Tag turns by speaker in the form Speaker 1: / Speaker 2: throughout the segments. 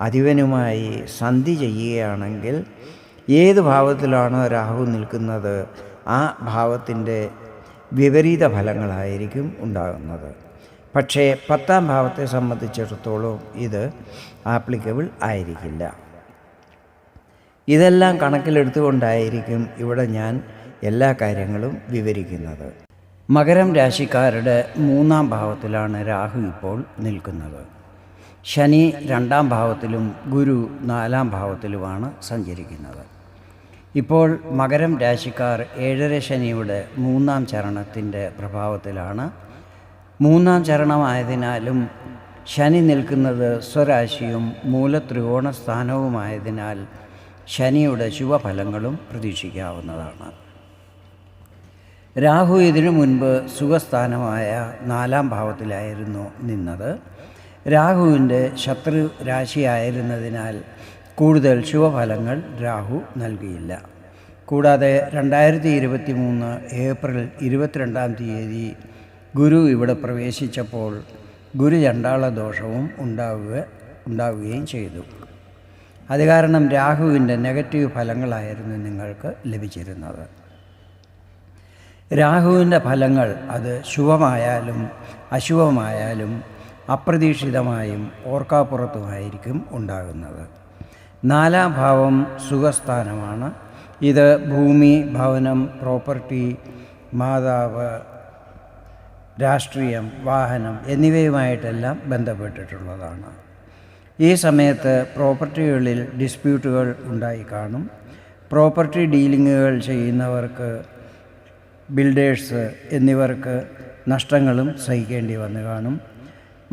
Speaker 1: അധിപനുമായി സന്ധി ചെയ്യുകയാണെങ്കിൽ ഏത് ഭാവത്തിലാണോ രാഹു നിൽക്കുന്നത്? ആ ഭാവത്തിന്റെ വിപരീത ഫലങ്ങളായിരിക്കും ഉണ്ടാകുന്നത്. പക്ഷേ പത്താം ഭാവത്തെ സംബന്ധിച്ചിടത്തോളം ഇത് ആപ്ലിക്കബിൾ ആയിരിക്കില്ല. ഇതെല്ലാം കണക്കിലെടുത്തുകൊണ്ടായിരിക്കും ഇവിടെ ഞാൻ എല്ലാ കാര്യങ്ങളും വിവരിക്കുന്നത്. മകരം രാശിക്കാരുടെ മൂന്നാം ഭാവത്തിലാണ് രാഹു ഇപ്പോൾ നിൽക്കുന്നത്. ശനി രണ്ടാം ഭാവത്തിലും ഗുരു നാലാം ഭാവത്തിലുമാണ് സഞ്ചരിക്കുന്നത്. ഇപ്പോൾ മകരം രാശിക്കാർ ഏഴര ശനിയുടെ മൂന്നാം ചരണത്തിന്റെ പ്രഭാവത്തിലാണ്. മൂന്നാം ചരണമായതിനാലും ശനി നിൽക്കുന്നത് സ്വരാശിയും മൂലത്രികോണ സ്ഥാനവുമായതിനാൽ ശനിയുടെ ശുഭഫലങ്ങളും പ്രതീക്ഷിക്കാവുന്നതാണ്. രാഹു ഇതിനു മുൻപ് സുഖസ്ഥാനമായ നാലാം ഭാവത്തിലായിരുന്നു നിന്നത്. രാഹുവിന്റെ ശത്രു രാശിയായിരുന്നതിനാൽ കൂടുതൽ ശുഭഫലങ്ങൾ രാഹു നൽകിയില്ല. കൂടാതെ രണ്ടായിരത്തി ഇരുപത്തി മൂന്ന് ഏപ്രിൽ ഇരുപത്തിരണ്ടാം തീയതി ഗുരു ഇവിടെ പ്രവേശിച്ചപ്പോൾ ഗുരു ചണ്ടാള ദോഷവും ഉണ്ടാവുക ഉണ്ടാവുകയും ചെയ്തു. അത് കാരണം രാഹുവിന്റെ നെഗറ്റീവ് ഫലങ്ങളായിരുന്നു നിങ്ങൾക്ക് ലഭിച്ചിരുന്നത്. രാഹുവിന്റെ ഫലങ്ങൾ അത് ശുഭമായാലും അശുഭമായാലും അപ്രതീക്ഷിതമായും ഓർക്കാപ്പുറത്തുമായിരിക്കും ഉണ്ടാകുന്നത്. നാലാം ഭാവം സുഖസ്ഥാനമാണ്. ഇത് ഭൂമി ഭവനം പ്രോപ്പർട്ടി മാതാവ് രാഷ്ട്രീയം വാഹനം എന്നിവയുമായിട്ടെല്ലാം ബന്ധപ്പെട്ടിട്ടുള്ളതാണ്. ഈ സമയത്ത് പ്രോപ്പർട്ടികളിൽ ഡിസ്പ്യൂട്ടുകൾ ഉണ്ടായി കാണും. പ്രോപ്പർട്ടി ഡീലിങ്ങുകൾ ചെയ്യുന്നവർക്ക് ബിൽഡേഴ്സ് എന്നിവർക്ക് നഷ്ടങ്ങളും സഹിക്കേണ്ടി വന്നു കാണും.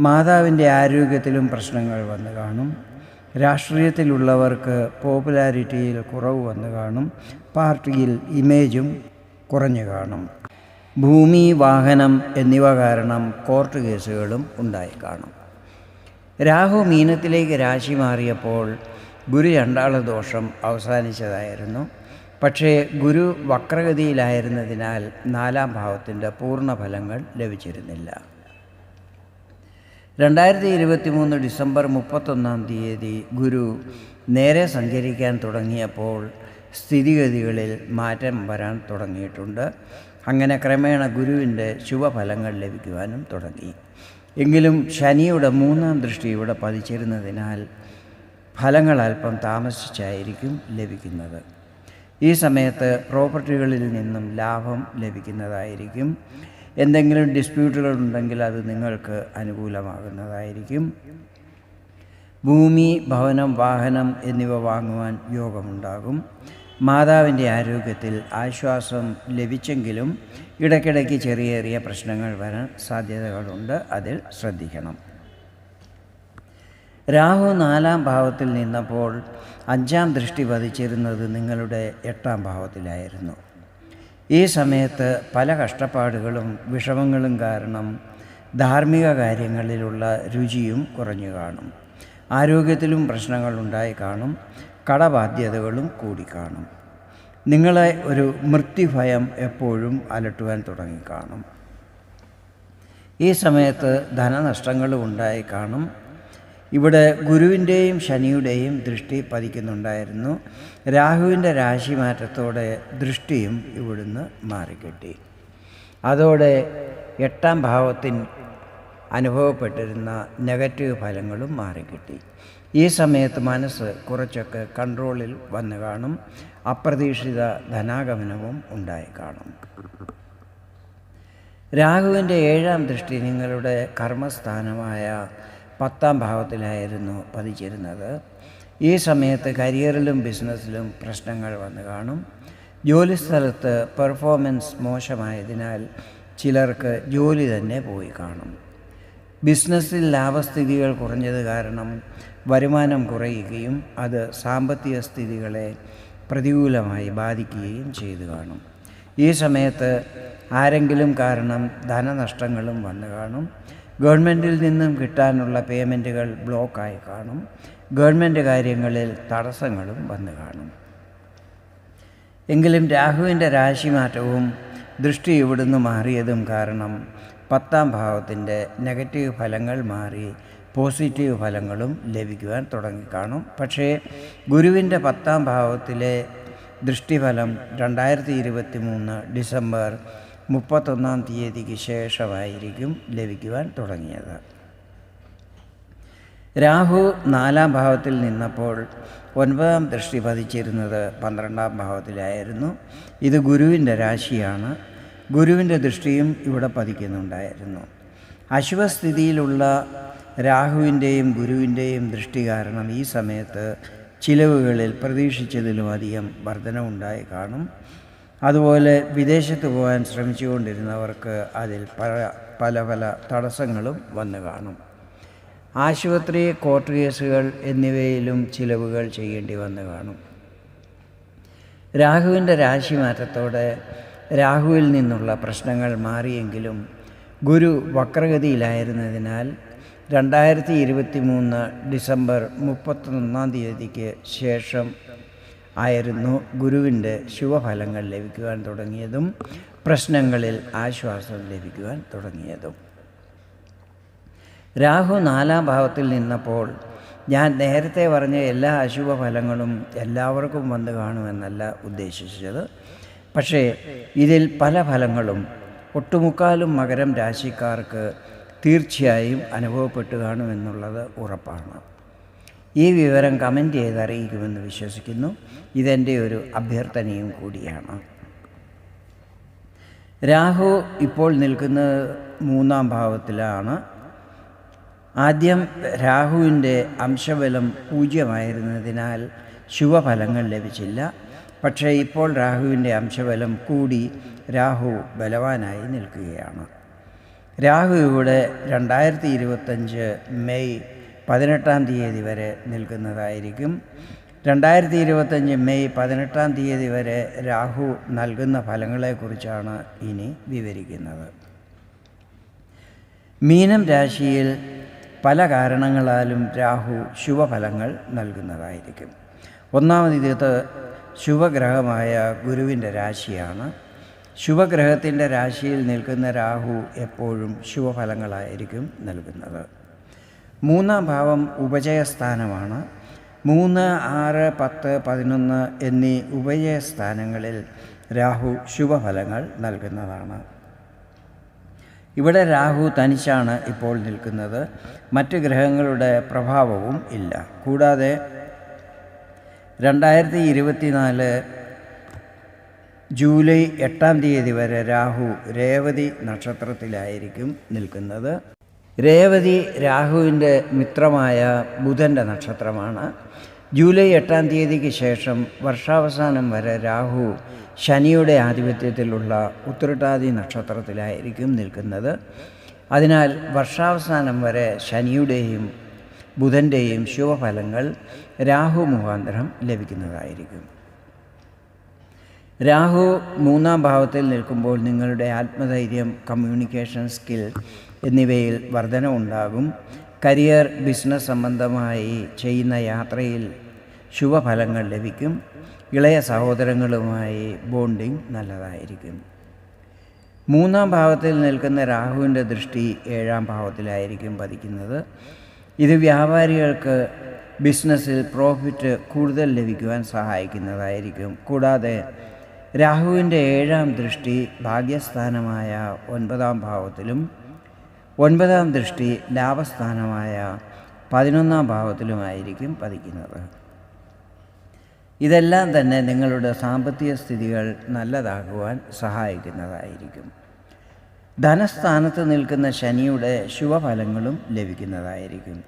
Speaker 1: മാതാവിന്റെ ആരോഗ്യത്തിലും പ്രശ്നങ്ങൾ വന്നു കാണും. രാഷ്ട്രീയത്തിലുള്ളവർക്ക് പോപ്പുലാരിറ്റിയിൽ കുറവ് വന്നു കാണും. പാർട്ടിയിൽ ഇമേജും കുറഞ്ഞു കാണും. ഭൂമി വാഹനം എന്നിവ കാരണം കോർട്ട് കേസുകളും ഉണ്ടായി കാണും. രാഹു മീനത്തിലേക്ക് രാശി മാറിയപ്പോൾ ഗുരു രണ്ടാള ദോഷം അവസാനിച്ചതായിരുന്നു. പക്ഷേ ഗുരു വക്രഗതിയിലായിരുന്നതിനാൽ നാലാം ഭാവത്തിന്റെ പൂർണ ഫലങ്ങൾ ലഭിച്ചിരുന്നില്ല. രണ്ടായിരത്തി ഇരുപത്തി മൂന്ന് ഡിസംബർ മുപ്പത്തൊന്നാം തീയതി ഗുരു നേരെ സഞ്ചരിക്കാൻ തുടങ്ങിയപ്പോൾ സ്ഥിതിഗതികളിൽ മാറ്റം വരാൻ തുടങ്ങിയിട്ടുണ്ട്. അങ്ങനെ ക്രമേണ ഗുരുവിന്റെ ശുഭഫലങ്ങൾ ലഭിക്കുവാനും തുടങ്ങി. എങ്കിലും ശനിയുടെ മൂന്നാം ദൃഷ്ടി ഇവിടെ പതിച്ചിരുന്നതിനാൽ ഫലങ്ങൾ അല്പം താമസിച്ചായിരിക്കും ലഭിക്കുന്നത്. ഈ സമയത്ത് പ്രോപ്പർട്ടികളിൽ നിന്നും ലാഭം ലഭിക്കുന്നതായിരിക്കും. എന്തെങ്കിലും ഡിസ്പ്യൂട്ടുകൾ ഉണ്ടെങ്കിൽ അത് നിങ്ങൾക്ക് അനുകൂലമാകുന്നതായിരിക്കും. ഭൂമി ഭവനം വാഹനം എന്നിവ വാങ്ങുവാൻ യോഗമുണ്ടാകും. മാതാവിന്റെ ആരോഗ്യത്തിൽ ആശ്വാസം ലഭിച്ചെങ്കിലും ഇടയ്ക്കിടയ്ക്ക് ചെറിയ ചെറിയ പ്രശ്നങ്ങൾ വരാൻ സാധ്യതകളുണ്ട്. അതിൽ ശ്രദ്ധിക്കണം. രാഹു നാലാം ഭാവത്തിൽ നിന്നപ്പോൾ അഞ്ചാം ദൃഷ്ടി പതിച്ചിരുന്നത് നിങ്ങളുടെ എട്ടാം ഭാവത്തിലായിരുന്നു. ഈ സമയത്ത് പല കഷ്ടപ്പാടുകളും വിഷമങ്ങളും കാരണം ധാർമ്മിക കാര്യങ്ങളിലുള്ള രുചിയും കുറഞ്ഞു കാണും. ആരോഗ്യത്തിലും പ്രശ്നങ്ങൾ ഉണ്ടായി കാണും. കടബാധ്യതകളും കൂടി കാണും. നിങ്ങളെ ഒരു മൃത്യുഭയം എപ്പോഴും അലട്ടുവാൻ തുടങ്ങിക്കാണും ഈ സമയത്ത് ധനനഷ്ടങ്ങളും ഉണ്ടായി കാണും. ഇവിടെ ഗുരുവിന്റെയും ശനിയുടെയും ദൃഷ്ടി പതിക്കുന്നുണ്ടായിരുന്നു. രാഹുവിന്റെ രാശിമാറ്റത്തോടെ ദൃഷ്ടിയും ഇവിടുന്ന് മാറിക്കിട്ടി. അതോടെ എട്ടാം ഭാവത്തിൻ അനുഭവപ്പെട്ടിരുന്ന നെഗറ്റീവ് ഫലങ്ങളും മാറിക്കിട്ടി. ഈ സമയത്ത് മനസ്സ് കുറച്ചൊക്കെ കൺട്രോളിൽ വന്നു കാണും. അപ്രതീക്ഷിത ധനാഗമനവും ഉണ്ടായി കാണും. രാഹുവിന്റെ ഏഴാം ദൃഷ്ടി നിങ്ങളുടെ കർമ്മസ്ഥാനമായ പത്താം ഭാവത്തിലായിരുന്നു പതിച്ചിരുന്നത്. ഈ സമയത്ത് കരിയറിലും ബിസിനസ്സിലും പ്രശ്നങ്ങൾ വന്നു കാണും. ജോലിസ്ഥലത്ത് പെർഫോമൻസ് മോശമായതിനാൽ ചിലർക്ക് ജോലി തന്നെ പോയി കാണും. ബിസിനസ്സിൽ ലാഭസ്ഥിതികൾ കുറഞ്ഞത് കാരണം വരുമാനം കുറയുകയും അത് സാമ്പത്തിക സ്ഥിതികളെ പ്രതികൂലമായി ബാധിക്കുകയും ചെയ്തു കാണും. ഈ സമയത്ത് ആരെങ്കിലും കാരണം ധനനഷ്ടങ്ങളും വന്നു കാണും. ഗവൺമെന്റിൽ നിന്നും കിട്ടാനുള്ള പേയ്മെന്റുകൾ ബ്ലോക്കായി കാണും. ഗവൺമെന്റ് കാര്യങ്ങളിൽ തടസ്സങ്ങളും വന്നു കാണും. എങ്കിലും രാഹുവിന്റെ രാശിമാറ്റവും ദൃഷ്ടി ഇവിടുന്ന് മാറിയതും കാരണം പത്താം ഭാവത്തിന്റെ നെഗറ്റീവ് ഫലങ്ങൾ മാറി പോസിറ്റീവ് ഫലങ്ങളും ലഭിക്കുവാൻ തുടങ്ങിക്കാണും. പക്ഷേ ഗുരുവിന്റെ പത്താം ഭാവത്തിലെ ദൃഷ്ടിഫലം രണ്ടായിരത്തി ഇരുപത്തി മൂന്ന് ഡിസംബർ മുപ്പത്തൊന്നാം തീയതിക്ക് ശേഷമായിരിക്കും ലഭിക്കുവാൻ തുടങ്ങിയത്. രാഹു നാലാം ഭാവത്തിൽ നിന്നപ്പോൾ ഒൻപതാം ദൃഷ്ടി പതിച്ചിരുന്നത് പന്ത്രണ്ടാം ഭാവത്തിലായിരുന്നു. ഇത് ഗുരുവിന്റെ രാശിയാണ്. ഗുരുവിന്റെ ദൃഷ്ടിയും ഇവിടെ പതിക്കുന്നുണ്ടായിരുന്നു. അശുഭസ്ഥിതിയിലുള്ള രാഹുവിന്റെയും ഗുരുവിന്റെയും ദൃഷ്ടി കാരണം ഈ സമയത്ത് ചിലവുകളിൽ പ്രതീക്ഷിച്ചതിലും അധികം വർധനവുണ്ടായി കാണും. അതുപോലെ വിദേശത്ത് പോകാൻ ശ്രമിച്ചുകൊണ്ടിരുന്നവർക്ക് അതിൽ പല പല പല തടസ്സങ്ങളും വന്നു കാണും. ആശുപത്രി കോർട്ട് കേസുകൾ എന്നിവയിലും ചിലവുകൾ ചെയ്യേണ്ടി വന്നു കാണും. രാഹുവിന്റെ രാശിമാറ്റത്തോടെ രാഹുവിൽ നിന്നുള്ള പ്രശ്നങ്ങൾ മാറിയെങ്കിലും ഗുരു വക്രഗതിയിലായിരുന്നതിനാൽ രണ്ടായിരത്തി ഇരുപത്തി മൂന്ന് ഡിസംബർ മുപ്പത്തൊന്നാം തീയതിക്ക് ശേഷം ആയിരുന്നു ഗുരുവിന്റെ ശുഭഫലങ്ങൾ ലഭിക്കുവാൻ തുടങ്ങിയതും പ്രശ്നങ്ങളിൽ ആശ്വാസം ലഭിക്കുവാൻ തുടങ്ങിയതും. രാഹു നാലാം ഭാവത്തിൽ നിന്നപ്പോൾ ഞാൻ നേരത്തെ പറഞ്ഞ എല്ലാ അശുഭ ഫലങ്ങളും എല്ലാവർക്കും വന്ന് കാണുമെന്നല്ല ഉദ്ദേശിച്ചത്. പക്ഷേ ഇതിൽ പല ഫലങ്ങളും ഒട്ടുമുക്കാലും മകരം രാശിക്കാർക്ക് തീർച്ചയായും അനുഭവപ്പെട്ടു കാണുമെന്നുള്ളത് ഉറപ്പാണ്. ഈ വിവരം കമന്റ് ചെയ്ത് അറിയിക്കുമെന്ന് വിശ്വസിക്കുന്നു. ഇതെന്റെ ഒരു അഭ്യർത്ഥനയും കൂടിയാണ്. രാഹു ഇപ്പോൾ നിൽക്കുന്ന മൂന്നാം ഭാവത്തിലാണ്. ആദ്യം രാഹുവിന്റെ അംശബലം പൂജ്യമായിരുന്നതിനാൽ ശുഭഫലങ്ങൾ ലഭിച്ചില്ല. പക്ഷേ ഇപ്പോൾ രാഹുവിന്റെ അംശബലം കൂടി രാഹു ബലവാനായി നിൽക്കുകയാണ്. രാഹു ഇവിടെ രണ്ടായിരത്തി ഇരുപത്തഞ്ച് മെയ് പതിനെട്ടാം തീയതി വരെ നിൽക്കുന്നതായിരിക്കും. രണ്ടായിരത്തി ഇരുപത്തഞ്ച് മെയ് പതിനെട്ടാം തീയതി വരെ രാഹു നൽകുന്ന ഫലങ്ങളെക്കുറിച്ചാണ് ഇനി വിവരിക്കുന്നത്. മീനം രാശിയിൽ പല കാരണങ്ങളാലും രാഹു ശുഭഫലങ്ങൾ നൽകുന്നതായിരിക്കും. ഒന്നാമത് ഇത് ശുഭഗ്രഹമായ ഗുരുവിന്റെ രാശിയാണ്. ശുഭഗ്രഹത്തിന്റെ രാശിയിൽ നിൽക്കുന്ന രാഹു എപ്പോഴും ശുഭഫലങ്ങളായിരിക്കും നൽകുന്നത്. മൂന്നാം ഭാവം ഉപജയസ്ഥാനമാണ്. മൂന്ന് ആറ് പത്ത് പതിനൊന്ന് എന്നീ ഉപജയസ്ഥാനങ്ങളിൽ രാഹു ശുഭഫലങ്ങൾ നൽകുന്നതാണ്. ഇവിടെ രാഹു തനിച്ചാണ് ഇപ്പോൾ നിൽക്കുന്നത്. മറ്റ് ഗ്രഹങ്ങളുടെ പ്രഭാവവും ഇല്ല. കൂടാതെ രണ്ടായിരത്തി ഇരുപത്തിനാല് ജൂലൈ എട്ടാം തീയതി വരെ രാഹു രേവതി നക്ഷത്രത്തിലായിരിക്കും നിൽക്കുന്നത്. രേവതി രാഹുവിന്റെ മിത്രമായ ബുധന്റെ നക്ഷത്രമാണ്. ജൂലൈ എട്ടാം തീയതിക്ക് ശേഷം വർഷാവസാനം വരെ രാഹു ശനിയുടെ ആധിപത്യത്തിലുള്ള ഉത്രട്ടാതി നക്ഷത്രത്തിലായിരിക്കും നിൽക്കുന്നത്. അതിനാൽ വർഷാവസാനം വരെ ശനിയുടെയും ബുധന്റെയും ശുഭഫലങ്ങൾ രാഹു മുഖാന്തരം ലഭിക്കുന്നതായിരിക്കും. രാഹു മൂന്നാം ഭാവത്തിൽ നിൽക്കുമ്പോൾ നിങ്ങളുടെ ആത്മധൈര്യം കമ്മ്യൂണിക്കേഷൻ സ്കിൽ എന്നിവയിൽ വർധന ഉണ്ടാകും കരിയർ ബിസിനസ് സംബന്ധമായി ചെയ്യുന്ന യാത്രയിൽ ശുഭഫലങ്ങൾ ലഭിക്കും. ഇളയ സഹോദരങ്ങളുമായി ബോണ്ടിങ് നല്ലതായിരിക്കും. മൂന്നാം ഭാവത്തിൽ നിൽക്കുന്ന രാഹുവിന്റെ ദൃഷ്ടി ഏഴാം ഭാവത്തിലായിരിക്കും പതിക്കുന്നത്. ഇത് വ്യാപാരികൾക്ക് ബിസിനസ്സിൽ പ്രോഫിറ്റ് കൂടുതൽ ലഭിക്കുവാൻ സഹായിക്കുന്നതായിരിക്കും. കൂടാതെ രാഹുവിന്റെ ഏഴാം ദൃഷ്ടി ഭാഗ്യസ്ഥാനമായ ഒൻപതാം ഭാവത്തിലും ഒൻപതാം ദൃഷ്ടി ലാഭസ്ഥാനമായ പതിനൊന്നാം ഭാവത്തിലുമായിരിക്കും പതിക്കുന്നത്. ഇതെല്ലാം തന്നെ നിങ്ങളുടെ സാമ്പത്തിക സ്ഥിതികൾ നല്ലതാകുവാൻ സഹായിക്കുന്നതായിരിക്കും. ധനസ്ഥാനത്ത് നിൽക്കുന്ന ശനിയുടെ ശുഭഫലങ്ങളും ലഭിക്കുന്നതായിരിക്കും.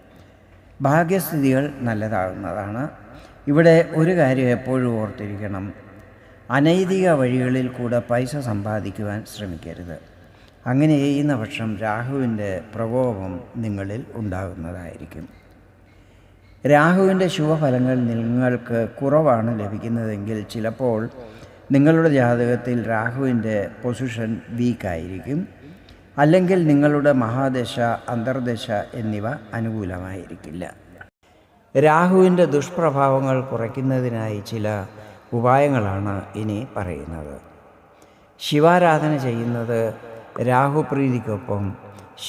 Speaker 1: ഭാഗ്യസ്ഥിതികൾ നല്ലതാകുന്നതാണ്. ഇവിടെ ഒരു കാര്യം എപ്പോഴും ഓർത്തിരിക്കണം. അനൈതിക വഴികളിൽ കൂടെ പൈസ സമ്പാദിക്കുവാൻ ശ്രമിക്കരുത്. അങ്ങനെ ചെയ്യുന്ന പക്ഷം രാഹുവിന്റെ പ്രകോപം നിങ്ങളിൽ ഉണ്ടാകുന്നതായിരിക്കും. രാഹുവിന്റെ ശുഭഫലങ്ങൾ നിങ്ങൾക്ക് കുറവാണ് ലഭിക്കുന്നതെങ്കിൽ ചിലപ്പോൾ നിങ്ങളുടെ ജാതകത്തിൽ രാഹുവിന്റെ പൊസിഷൻ വീക്കായിരിക്കും. അല്ലെങ്കിൽ നിങ്ങളുടെ മഹാദശ അന്തർദശ എന്നിവ അനുകൂലമായിരിക്കില്ല. രാഹുവിന്റെ ദുഷ്പ്രഭാവങ്ങൾ കുറയ്ക്കുന്നതിനായി ചില ഉപായങ്ങളാണ് ഇനി പറയുന്നത്. ശിവാരാധന ചെയ്യുന്നത് രാഹുപ്രീതിക്കൊപ്പം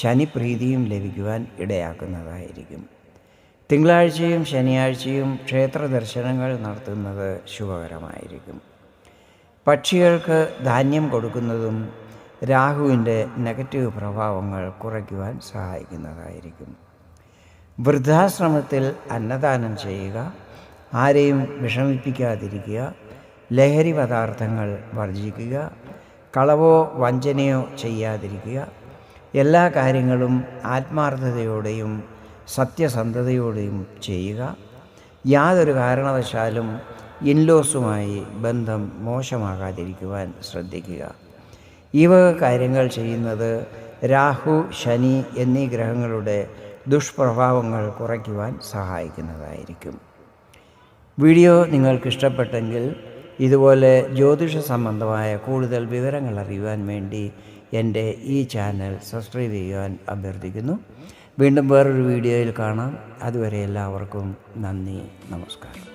Speaker 1: ശനിപ്രീതിയും ലഭിക്കുവാൻ ഇടയാക്കുന്നതായിരിക്കും. തിങ്കളാഴ്ചയും ശനിയാഴ്ചയും ക്ഷേത്ര ദർശനങ്ങൾ നടത്തുന്നത് ശുഭകരമായിരിക്കും. പക്ഷികൾക്ക് ധാന്യം കൊടുക്കുന്നതും രാഹുവിന്റെ നെഗറ്റീവ് പ്രഭാവങ്ങൾ കുറയ്ക്കുവാൻ സഹായിക്കുന്നതായിരിക്കും. വൃദ്ധാശ്രമത്തിൽ അന്നദാനം ചെയ്യുക ആരെയും വിഷമിപ്പിക്കാതിരിക്കുക ലഹരി പദാർത്ഥങ്ങൾ വർജിക്കുക കളവോ വഞ്ചനയോ ചെയ്യാതിരിക്കുക. എല്ലാ കാര്യങ്ങളും ആത്മാർത്ഥതയോടെയും സത്യസന്ധതയോടെയും ചെയ്യുക. യാതൊരു കാരണവശാലും ഇൻലോസുമായി ബന്ധം മോശമാകാതിരിക്കുവാൻ ശ്രദ്ധിക്കുക. ഈ വക കാര്യങ്ങൾ ചെയ്യുന്നത് രാഹു ശനി എന്നീ ഗ്രഹങ്ങളുടെ ദുഷ്പ്രഭാവങ്ങൾ കുറയ്ക്കുവാൻ സഹായിക്കുന്നതായിരിക്കും. വീഡിയോ നിങ്ങൾക്ക് ഇഷ്ടപ്പെട്ടെങ്കിൽ ഇതുപോലെ ജ്യോതിഷ സംബന്ധമായ കൂടുതൽ വിവരങ്ങൾ അറിയുവാൻ വേണ്ടി എന്റെ ഈ ചാനൽ സബ്സ്ക്രൈബ് ചെയ്യുവാൻ അഭ്യർത്ഥിക്കുന്നു. വീണ്ടും വേറൊരു വീഡിയോയിൽ കാണാം. അതുവരെ എല്ലാവർക്കും നന്ദി നമസ്കാരം.